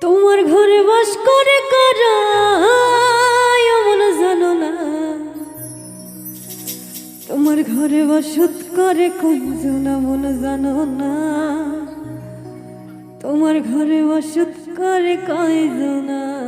তোমার ঘরে বাস করে কারা? জানো না। তোমার ঘরে বসত করে কয়জন মন জানো না। তোমার ঘরে বসত করে কয়জনা?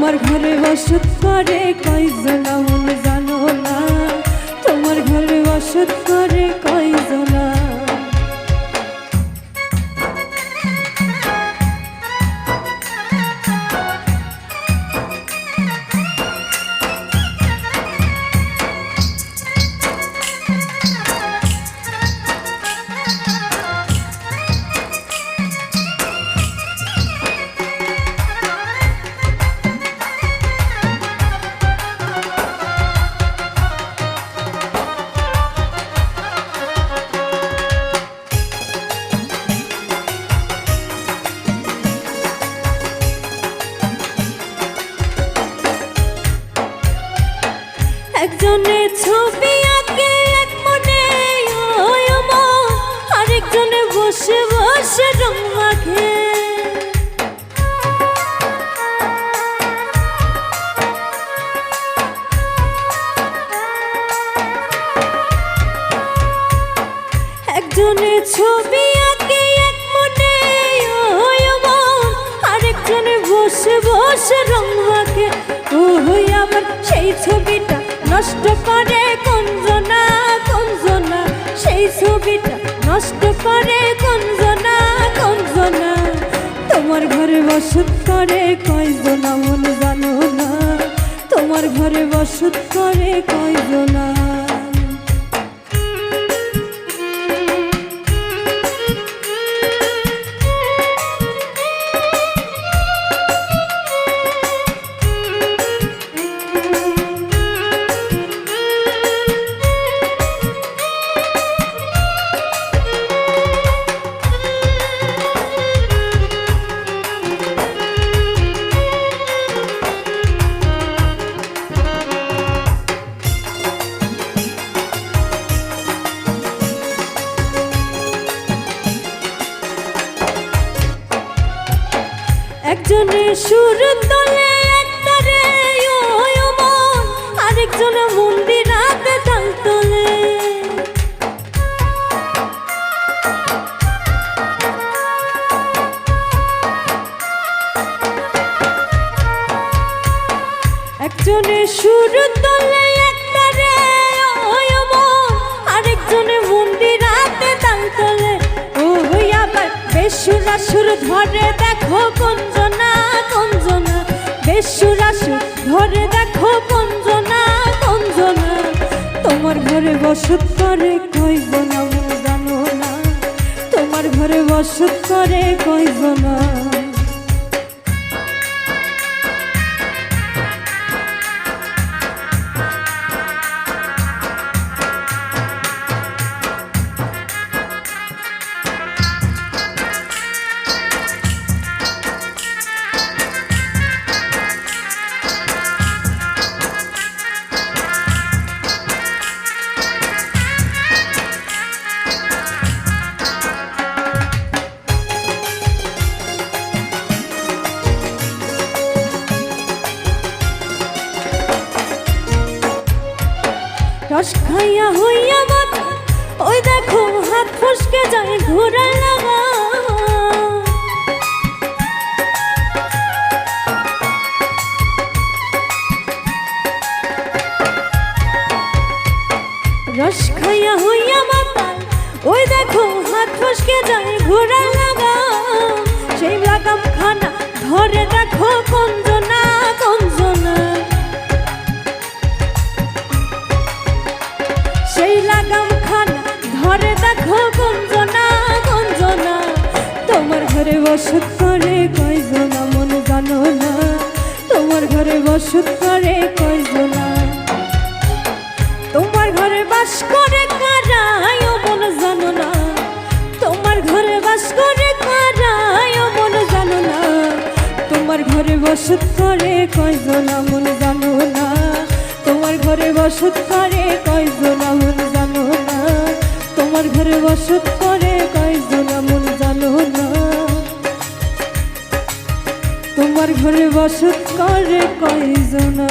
তোমার ঘরে বসত করে কই মন জানো না? তোমার ঘরে বসত করে কয়জনা একজনে ছবি আঁকে, এক মনে আরেকজনে বসে বসে রং মাখে। একজনে ছবি আঁকে, এক মনে আরেকজনে বসে বসে রং মাখে। ও আবার সেই ছবিটা নষ্ট করে কঞ্জনা কঞ্জনা। সেই ছবিটা নষ্ট করে কঞ্জনা কঞ্জনা। তোমার ঘরে বসত করে কয়জনা মন জানো না। তোমার ঘরে বসত করে কয়জনা। একজনে সুর তোলে একটারে মন। আরেকজনে মন্দিরাতে তাল তোলে। একজনে সুর তোলে মন। আরেকজনে মন্দিরাতে তাল। তোলে ও বেসুরা সুর ধরে, দেখো কঞ্জনা বেসুরা সুর ঘরে দেখো কঞ্জনা কঞ্জনা তোমার ঘরে বসত করে কইব না জানো না। তোমার ঘরে বসত করে রস খাইয়া হইয়া বাত ওই দেখো হাত ফসকে যায় ঘোরার লাগা। রস খাইয়া হইয়া মাতাল ওই দেখো হাত ফসকে যায় ঘোরার লাগা। সেই লাগাম খানা ধরে ধরে দেখো গঞ্জনা গঞ্জনা। তোমার ঘরে বসত করে কয়জনা মন জানো না। তোমার ঘরে বসত করে কয়জনা তোমার ঘরে বাস করে কারায় মন জানো না। তোমার ঘরে বাস করে কারায় মন জানো না। তোমার ঘরে বসত করে কয়জনা মন জানো না। তোমার ঘরে বসত করে কয়জনা মন তোমার ঘরে বসত করে কয়েকজন মন জানো না? তোমার ঘরে বসত করে কয়জনা?